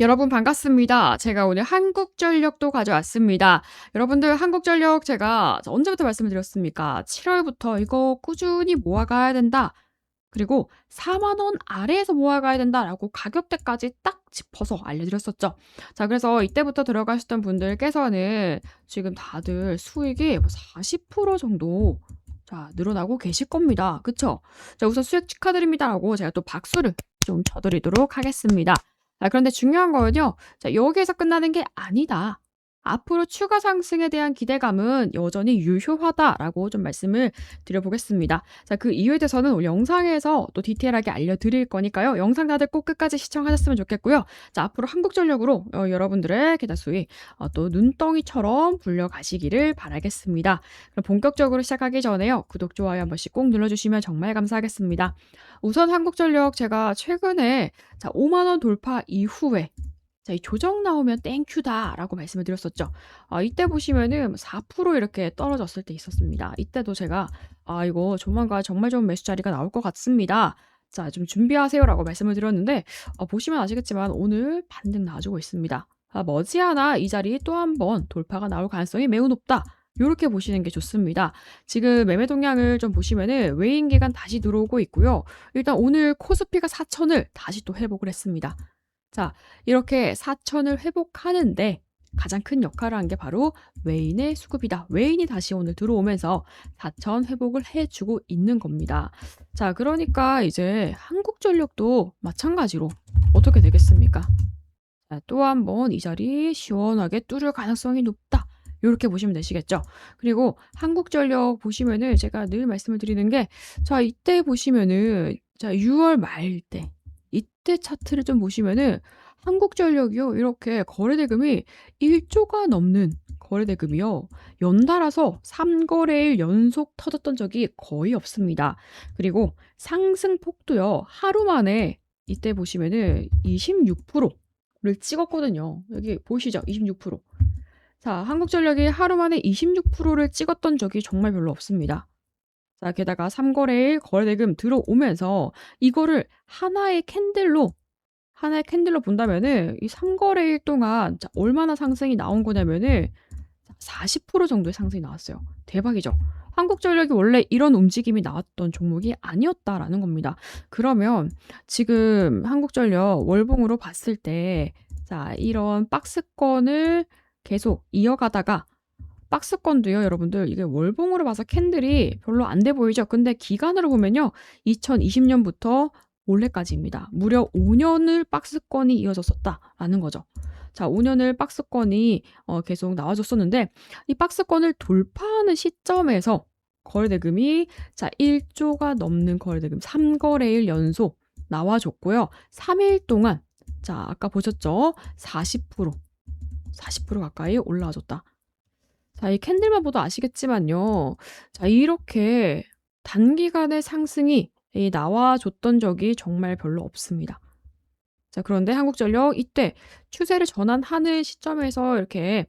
여러분 반갑습니다. 제가 오늘 한국전력도 가져왔습니다. 여러분들 한국전력 제가 언제부터 말씀을 드렸습니까? 7월부터 이거 꾸준히 모아가야 된다. 그리고 4만 원 아래에서 모아가야 된다라고 가격대까지 딱 짚어서 알려드렸었죠. 자, 그래서 이때부터 들어가셨던 분들께서는 지금 다들 수익이 40%뭐 정도 자, 늘어나고 계실 겁니다. 그쵸? 자, 우선 수익 축하드립니다라고 제가 또 박수를 좀 쳐드리도록 하겠습니다. 자, 그런데 중요한 거는요. 자, 여기에서 끝나는 게 아니다. 앞으로 추가 상승에 대한 기대감은 여전히 유효하다라고 좀 말씀을 드려보겠습니다. 자, 그 이유에 대해서는 오늘 영상에서 또 디테일하게 알려드릴 거니까요. 영상 다들 꼭 끝까지 시청하셨으면 좋겠고요. 자, 앞으로 한국전력으로 어, 여러분들의 계좌 수익 어, 또 눈덩이처럼 불려가시기를 바라겠습니다. 그럼 본격적으로 시작하기 전에요. 구독, 좋아요 한 번씩 꼭 눌러주시면 정말 감사하겠습니다. 우선 한국전력 제가 최근에 자, 5만원 돌파 이후에 자, 이 조정 나오면 땡큐다라고 말씀을 드렸었죠. 아, 이때 보시면은 4% 이렇게 떨어졌을 때 있었습니다. 이때도 제가 아, 이거 조만간 정말 좋은 매수 자리가 나올 것 같습니다. 자, 좀 준비하세요라고 말씀을 드렸는데 어, 보시면 아시겠지만 오늘 반등 나와주고 있습니다. 아, 머지않아 이 자리 또 한 번 돌파가 나올 가능성이 매우 높다. 이렇게 보시는 게 좋습니다. 지금 매매 동향을 좀 보시면은 외인 기간 다시 들어오고 있고요. 일단 오늘 코스피가 4천을 다시 또 회복을 했습니다. 자, 이렇게 4천을 회복하는데 가장 큰 역할을 한 게 바로 외인의 수급이다. 외인이 다시 오늘 들어오면서 4천 회복을 해주고 있는 겁니다. 자, 그러니까 이제 한국전력도 마찬가지로 어떻게 되겠습니까? 자, 또 한 번 이 자리 시원하게 뚫을 가능성이 높다. 이렇게 보시면 되시겠죠. 그리고 한국전력 보시면은 제가 늘 말씀을 드리는 게, 자, 이때 보시면은, 자, 6월 말 때, 이때 차트를 좀 보시면은 한국전력이요. 이렇게 거래대금이 1조가 넘는 거래대금이요. 연달아서 3거래일 연속 터졌던 적이 거의 없습니다. 그리고 상승폭도요. 하루 만에 이때 보시면은 26%를 찍었거든요. 여기 보이시죠? 26%. 자, 한국전력이 하루 만에 26%를 찍었던 적이 정말 별로 없습니다. 자, 게다가 3거래일 거래대금 들어오면서 이거를 하나의 캔들로 하나의 캔들로 본다면은 이 3거래일 동안 자, 얼마나 상승이 나온 거냐면은 40% 정도의 상승이 나왔어요. 대박이죠. 한국전력이 원래 이런 움직임이 나왔던 종목이 아니었다라는 겁니다. 그러면 지금 한국전력 월봉으로 봤을 때, 자, 이런 박스권을 계속 이어가다가 박스권도요, 여러분들. 이게 월봉으로 봐서 캔들이 별로 안 돼 보이죠? 근데 기간으로 보면요. 2020년부터 올해까지입니다. 무려 5년을 박스권이 이어졌었다라는 거죠. 자, 5년을 박스권이 어, 계속 나와줬었는데 이 박스권을 돌파하는 시점에서 거래대금이 자 1조가 넘는 거래대금 3거래일 연속 나와줬고요. 3일 동안 자 아까 보셨죠? 40% 40% 가까이 올라와줬다. 자, 이 캔들만 봐도 아시겠지만요. 자, 이렇게 단기간의 상승이 나와줬던 적이 정말 별로 없습니다. 자, 그런데 한국전력 이때 추세를 전환하는 시점에서 이렇게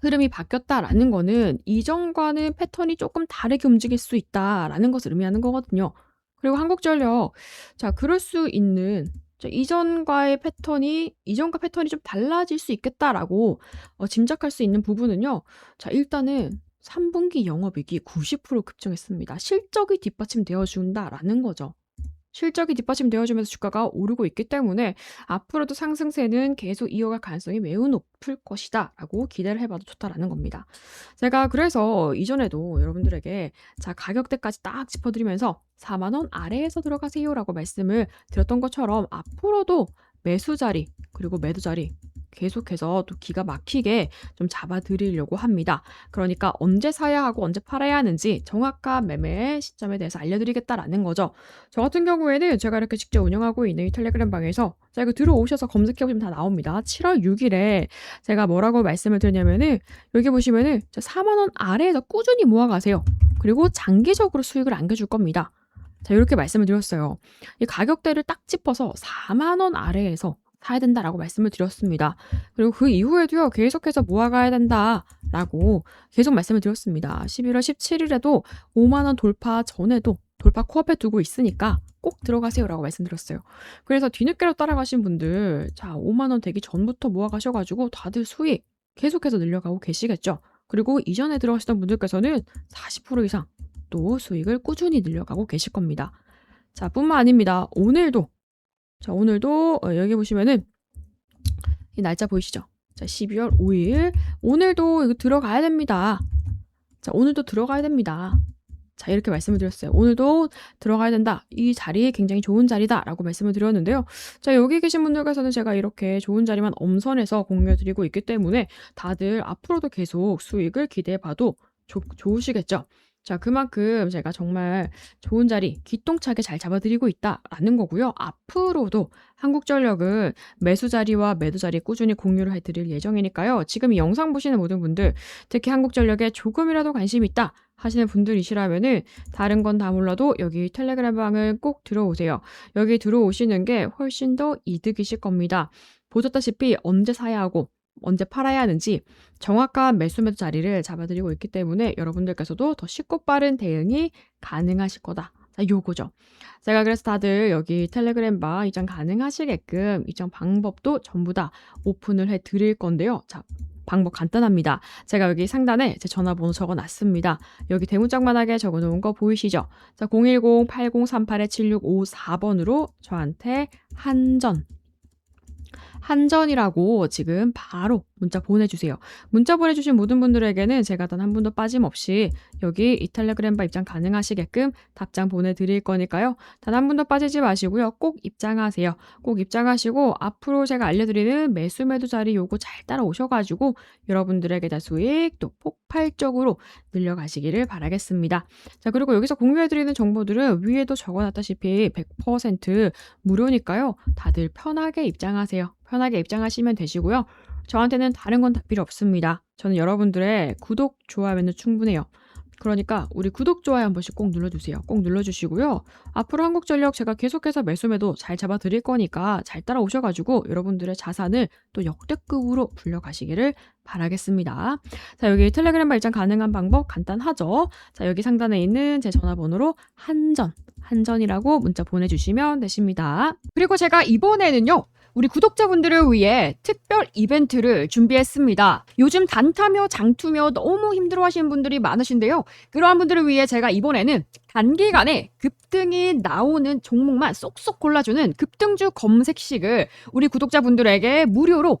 흐름이 바뀌었다라는 거는 이전과는 패턴이 조금 다르게 움직일 수 있다라는 것을 의미하는 거거든요. 그리고 한국전력, 자, 그럴 수 있는 자, 이전과의 패턴이 이전과 패턴이 좀 달라질 수 있겠다라고 어, 짐작할 수 있는 부분은요. 자, 일단은 3분기 영업이익이 90% 급증했습니다. 실적이 뒷받침되어 준다라는 거죠. 실적이 뒷받침 되어주면서 주가가 오르고 있기 때문에 앞으로도 상승세는 계속 이어갈 가능성이 매우 높을 것이다 라고 기대를 해봐도 좋다라는 겁니다. 제가 그래서 이전에도 여러분들에게 자 가격대까지 딱 짚어드리면서 4만원 아래에서 들어가세요 라고 말씀을 드렸던 것처럼 앞으로도 매수 자리 그리고 매도 자리 계속해서 또 기가 막히게 좀 잡아드리려고 합니다. 그러니까 언제 사야 하고 언제 팔아야 하는지 정확한 매매 시점에 대해서 알려드리겠다라는 거죠. 저 같은 경우에는 제가 이렇게 직접 운영하고 있는 이 텔레그램 방에서 자 이거 들어오셔서 검색해보시면 다 나옵니다. 7월 6일에 제가 뭐라고 말씀을 드렸냐면은 여기 보시면은 4만원 아래에서 꾸준히 모아가세요. 그리고 장기적으로 수익을 안겨줄 겁니다. 자, 이렇게 말씀을 드렸어요. 이 가격대를 딱 짚어서 4만원 아래에서 사야 된다라고 말씀을 드렸습니다. 그리고 그 이후에도요, 계속해서 모아가야 된다라고 계속 말씀을 드렸습니다. 11월 17일에도 5만원 돌파 전에도 돌파 코앞에 두고 있으니까 꼭 들어가세요라고 말씀드렸어요. 그래서 뒤늦게로 따라가신 분들 자 5만 원 되기 전부터 모아 가셔 가지고 다들 수익 계속해서 늘려가고 계시겠죠. 그리고 이전에 들어가시던 분들께서는 40% 이상 또 수익을 꾸준히 늘려가고 계실 겁니다. 자, 뿐만 아닙니다. 오늘도 자, 오늘도 어, 여기 보시면은 이 날짜 보이시죠? 자, 12월 5일 오늘도 이거 들어가야 됩니다. 자, 오늘도 들어가야 됩니다. 자, 이렇게 말씀을 드렸어요. 오늘도 들어가야 된다. 이 자리 굉장히 좋은 자리다 라고 말씀을 드렸는데요. 자, 여기 계신 분들께서는 제가 이렇게 좋은 자리만 엄선해서 공유해 드리고 있기 때문에 다들 앞으로도 계속 수익을 기대해 봐도 좋- 좋으시겠죠? 자, 그만큼 제가 정말 좋은 자리 기똥차게 잘 잡아드리고 있다라는 거고요. 앞으로도 한국전력은 매수 자리와 매도 자리 꾸준히 공유를 해드릴 예정이니까요. 지금 이 영상 보시는 모든 분들, 특히 한국전력에 조금이라도 관심 있다 하시는 분들이시라면은 다른 건 다 몰라도 여기 텔레그램 방을 꼭 들어오세요. 여기 들어오시는 게 훨씬 더 이득이실 겁니다. 보셨다시피 언제 사야 하고 언제 팔아야 하는지 정확한 매수 매도 자리를 잡아드리고 있기 때문에 여러분들께서도 더 쉽고 빠른 대응이 가능하실 거다. 자, 요거죠. 제가 그래서 다들 여기 텔레그램 바 입장 가능하시게끔 입장 방법도 전부 다 오픈을 해 드릴 건데요. 자, 방법 간단합니다. 제가 여기 상단에 제 전화번호 적어 놨습니다. 여기 대문짝만하게 적어 놓은 거 보이시죠? 자, 010-8038-7654번으로 저한테 한전 한전이라고 지금 바로 문자 보내주세요. 문자 보내주신 모든 분들에게는 제가 단 한 분도 빠짐없이 여기 이 텔레그램바 입장 가능하시게끔 답장 보내드릴 거니까요. 단 한 분도 빠지지 마시고요. 꼭 입장하세요. 꼭 입장하시고 앞으로 제가 알려드리는 매수 매도 자리 요거 잘 따라오셔가지고 여러분들에게 다 수익 또 폭발적으로 늘려가시기를 바라겠습니다. 자 그리고 여기서 공유해드리는 정보들은 위에도 적어놨다시피 100% 무료니까요. 다들 편하게 입장하세요. 편하게 입장하시면 되시고요. 저한테는 다른 건 다 필요 없습니다. 저는 여러분들의 구독, 좋아요면 충분해요. 그러니까 우리 구독, 좋아요 한 번씩 꼭 눌러주세요. 꼭 눌러주시고요. 앞으로 한국전력 제가 계속해서 매수매도 잘 잡아드릴 거니까 잘 따라오셔가지고 여러분들의 자산을 또 역대급으로 불려가시기를 바라겠습니다. 자, 여기 텔레그램 발장 가능한 방법 간단하죠? 자, 여기 상단에 있는 제 전화번호로 한전, 한전이라고 문자 보내주시면 되십니다. 그리고 제가 이번에는요, 우리 구독자분들을 위해 특별 이벤트를 준비했습니다. 요즘 단타며 장투며 너무 힘들어 하시는 분들이 많으신데요. 그러한 분들을 위해 제가 이번에는 단기간에 급등이 나오는 종목만 쏙쏙 골라주는 급등주 검색식을 우리 구독자분들에게 무료로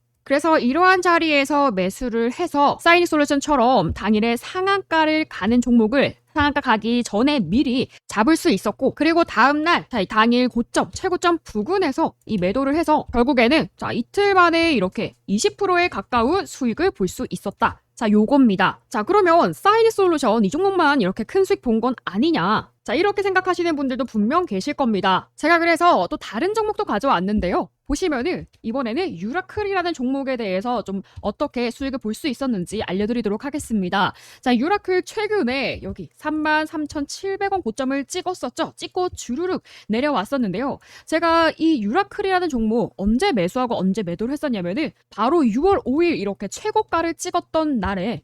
그래서 이러한 자리에서 매수를 해서 사이닉 솔루션처럼 당일에 상한가를 가는 종목을 상한가 가기 전에 미리 잡을 수 있었고 그리고 다음날 당일 고점 최고점 부근에서 이 매도를 해서 결국에는 자 이틀 만에 이렇게 20%에 가까운 수익을 볼 수 있었다. 자 요겁니다. 자 그러면 사이닉 솔루션 이 종목만 이렇게 큰 수익 본 건 아니냐? 자 이렇게 생각하시는 분들도 분명 계실 겁니다. 제가 그래서 또 다른 종목도 가져왔는데요. 보시면은 이번에는 유라클이라는 종목에 대해서 좀 어떻게 수익을 볼 수 있었는지 알려드리도록 하겠습니다. 자, 유라클 최근에 여기 33,700원 고점을 찍었었죠. 찍고 주르륵 내려왔었는데요. 제가 이 유라클이라는 종목 언제 매수하고 언제 매도를 했었냐면은 바로 6월 5일 이렇게 최고가를 찍었던 날에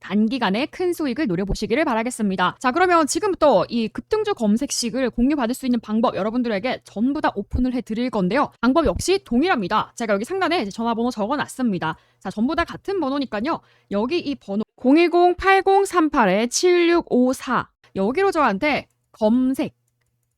단기간에 큰 수익을 노려보시기를 바라겠습니다. 자, 그러면 지금부터 이 급등주 검색식을 공유받을 수 있는 방법 여러분들에게 전부 다 오픈을 해드릴 건데요. 방법 역시 동일합니다. 제가 여기 상단에 전화번호 적어놨습니다. 자, 전부 다 같은 번호니까요. 여기 이 번호 010-8038-7654 여기로 저한테 검색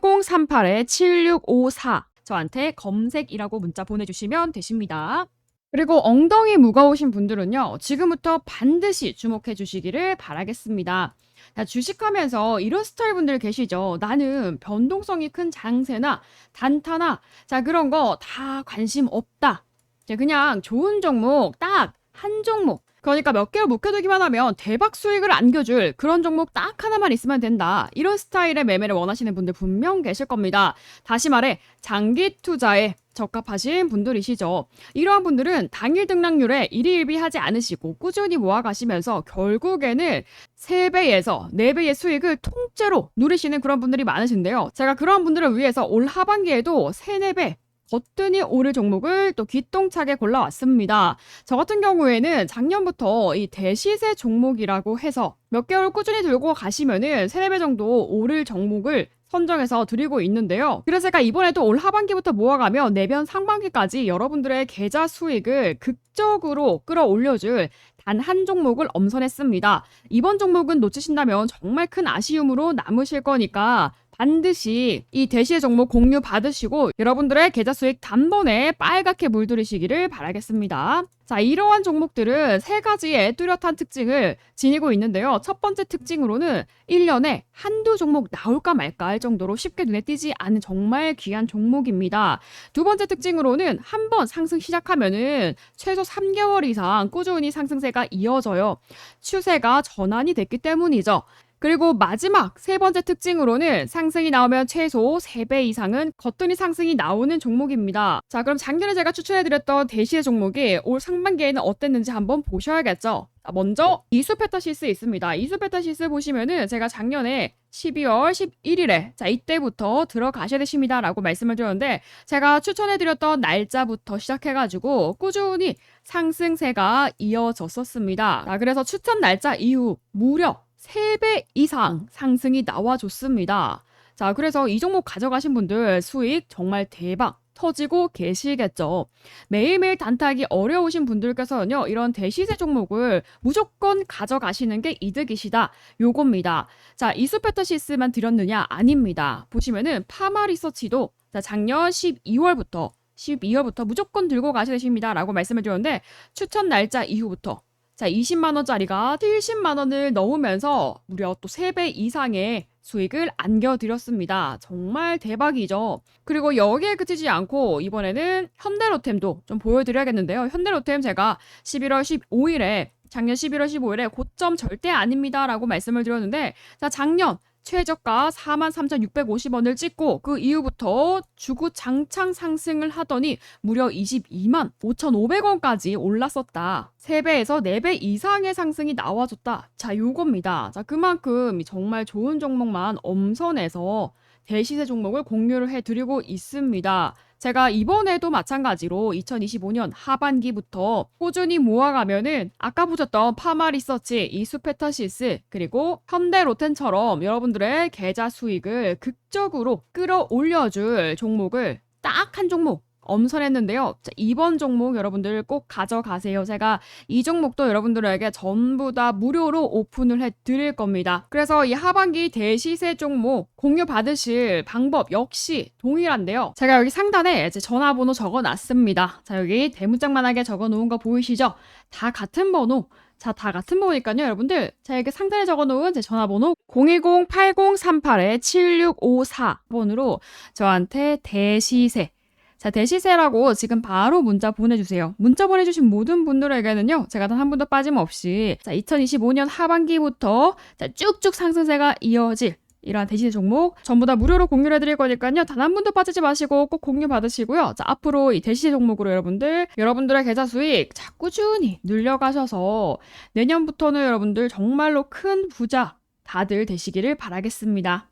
010-8038-7654 저한테 검색이라고 문자 보내주시면 되십니다. 그리고 엉덩이 무거우신 분들은요, 지금부터 반드시 주목해 주시기를 바라겠습니다. 자, 주식하면서 이런 스타일 분들 계시죠? 나는 변동성이 큰 장세나 단타나, 자, 그런 거 다 관심 없다. 자, 그냥 좋은 종목 딱 한 종목. 그러니까 몇 개를 묵혀두기만 하면 대박 수익을 안겨줄 그런 종목 딱 하나만 있으면 된다. 이런 스타일의 매매를 원하시는 분들 분명 계실 겁니다. 다시 말해, 장기 투자에 적합하신 분들이시죠. 이러한 분들은 당일 등락률에 일희일비 하지 않으시고 꾸준히 모아가시면서 결국에는 3배에서 4배의 수익을 통째로 누리시는 그런 분들이 많으신데요. 제가 그러한 분들을 위해서 올 하반기에도 3, 4배 거뜬히 오를 종목을 또 기똥차게 골라왔습니다. 저 같은 경우에는 작년부터 이 대시세 종목이라고 해서 몇 개월 꾸준히 들고 가시면은 3, 4배 정도 오를 종목을 선정해서 드리고 있는데요. 그래서 제가 이번에도 올 하반기부터 모아가며 내년 상반기까지 여러분들의 계좌 수익을 극적으로 끌어올려줄 단 한 종목을 엄선했습니다. 이번 종목은 놓치신다면 정말 큰 아쉬움으로 남으실 거니까 반드시 이 대시의 종목 공유 받으시고 여러분들의 계좌 수익 단번에 빨갛게 물들이시기를 바라겠습니다. 자, 이러한 종목들은 세 가지의 뚜렷한 특징을 지니고 있는데요. 첫 번째 특징으로는 1년에 한두 종목 나올까 말까 할 정도로 쉽게 눈에 띄지 않은 정말 귀한 종목입니다. 두 번째 특징으로는 한 번 상승 시작하면은 최소 3개월 이상 꾸준히 상승세가 이어져요. 추세가 전환이 됐기 때문이죠. 그리고 마지막 세 번째 특징으로는 상승이 나오면 최소 3배 이상은 거뜬히 상승이 나오는 종목입니다. 자, 그럼 작년에 제가 추천해드렸던 대시의 종목이 올 상반기에는 어땠는지 한번 보셔야겠죠. 자, 먼저 이수페타시스 있습니다. 이수페타시스 보시면은 제가 작년에 12월 11일에 자 이때부터 들어가셔야 되십니다 라고 말씀을 드렸는데 제가 추천해드렸던 날짜부터 시작해가지고 꾸준히 상승세가 이어졌었습니다. 자 그래서 추천 날짜 이후 무려 3배 이상 상승이 나와줬습니다. 자 그래서 이 종목 가져가신 분들 수익 정말 대박 터지고 계시겠죠. 매일매일 단타하기 어려우신 분들께서는요, 이런 대시세 종목을 무조건 가져가시는 게 이득이시다. 요겁니다. 자, 이수페터시스만 드렸느냐? 아닙니다. 보시면은 파마 리서치도 자, 작년 12월부터 12월부터 무조건 들고 가셔야 되십니다. 라고 말씀을 드렸는데 추천 날짜 이후부터 자, 20만 원짜리가 70만 원을 넘으면서 무려 또 3배 이상의 수익을 안겨드렸습니다. 정말 대박이죠. 그리고 여기에 그치지 않고 이번에는 현대로템도 좀 보여드려야겠는데요. 현대로템 제가 11월 15일에 작년 11월 15일에 고점 절대 아닙니다. 라고 말씀을 드렸는데 자, 작년 최저가 43,650원을 찍고 그 이후부터 주구 장창 상승을 하더니 무려 22만 5,500원까지 올랐었다. 3배에서 4배 이상의 상승이 나와줬다. 자, 요겁니다. 자, 그만큼 정말 좋은 종목만 엄선해서 대시세 종목을 공유를 해드리고 있습니다. 제가 이번에도 마찬가지로 2025년 하반기부터 꾸준히 모아가면은 아까 보셨던 파마 리서치, 이수페타시스 그리고 현대 로텐처럼 여러분들의 계좌 수익을 극적으로 끌어올려줄 종목을 딱 한 종목 엄선했는데요. 자, 이번 종목 여러분들 꼭 가져가세요. 제가 이 종목도 여러분들에게 전부 다 무료로 오픈을 해 드릴 겁니다. 그래서 이 하반기 대시세 종목 공유 받으실 방법 역시 동일한데요. 제가 여기 상단에 이제 전화번호 적어 놨습니다. 자, 여기 대문짝만하게 적어 놓은 거 보이시죠? 다 같은 번호. 자, 다 같은 번호니까요, 여러분들. 자, 여기 상단에 적어 놓은 제 전화번호 010-8038-7654번으로 저한테 대시세 자, 대시세라고 지금 바로 문자 보내주세요. 문자 보내주신 모든 분들에게는요, 제가 단 한 분도 빠짐없이, 자, 2025년 하반기부터 자, 쭉쭉 상승세가 이어질 이러한 대시세 종목 전부 다 무료로 공유를 해드릴 거니까요. 단 한 분도 빠지지 마시고 꼭 공유 받으시고요. 자, 앞으로 이 대시세 종목으로 여러분들, 여러분들의 계좌 수익 자, 꾸준히 늘려가셔서 내년부터는 여러분들 정말로 큰 부자 다들 되시기를 바라겠습니다.